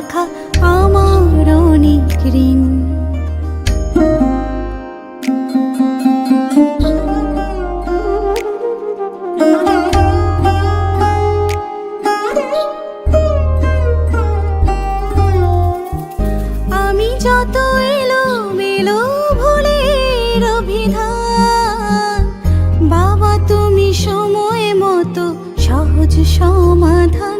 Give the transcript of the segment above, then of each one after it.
রাখা আমার অনেক ঋণ আমি মেলো বাবা তুমি সময় মতো সহজ সমাধান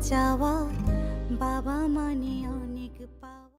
চাওয়া বাবা মানে অনেক পা